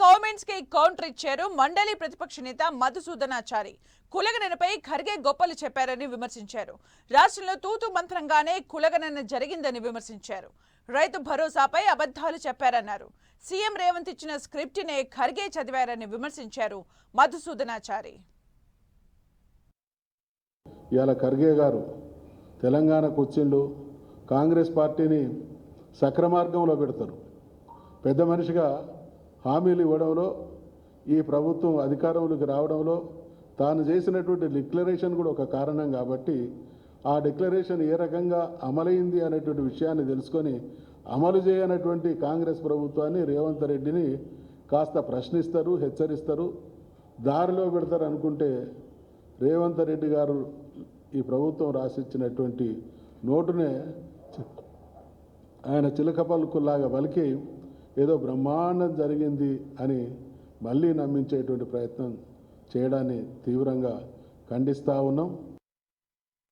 కామెంట్స్కి counter ఇచ్చారు మండలి ప్రతిపక్ష నేత మధుసూదనాచారి. కులగణనపై ఖర్గే గొప్పలు చెప్పారని విమర్శించారు. రాష్ట్రంలో తూతు మంత్రంగానే కులగణన జరిగిందని విమర్శించారు. రైతు భరోసాపై అబద్ధాలు చెప్పారన్నారు. సీఎం రేవంత్ ఇచ్చిన స్క్రిప్ట్ నే ఖర్గే చదివారని విమర్శించారు మధుసూదనాచారి. ఇవాళ ఖర్గే గారు తెలంగాణకు వచ్చిండు. కాంగ్రెస్ పార్టీని సక్రమార్గంలో పెడతారు. పెద్ద మనిషిగా హామీలు ఇవ్వడంలో ఈ ప్రభుత్వం అధికారంలోకి రావడంలో తాను చేసినటువంటి డిక్లరేషన్ కూడా ఒక కారణం కాబట్టి ఆ డిక్లరేషన్ ఏ రకంగా అమలైంది అనేటువంటి విషయాన్ని తెలుసుకొని అమలు చేయనటువంటి కాంగ్రెస్ ప్రభుత్వాన్ని రేవంత్ రెడ్డిని కాస్త ప్రశ్నిస్తారు హెచ్చరిస్తారు దారిలో పెడతారు అనుకుంటే రేవంత్ రెడ్డి గారు ఈ ప్రభుత్వం రాసిచ్చినటువంటి నోటునే ఆయన చిలక పలుకుల్లాగా పలికి ఏదో బ్రహ్మాండం జరిగింది అని మళ్ళీ నమ్మించేటువంటి ప్రయత్నం చేయడాన్ని తీవ్రంగా ఖండిస్తూ ఉన్నాం.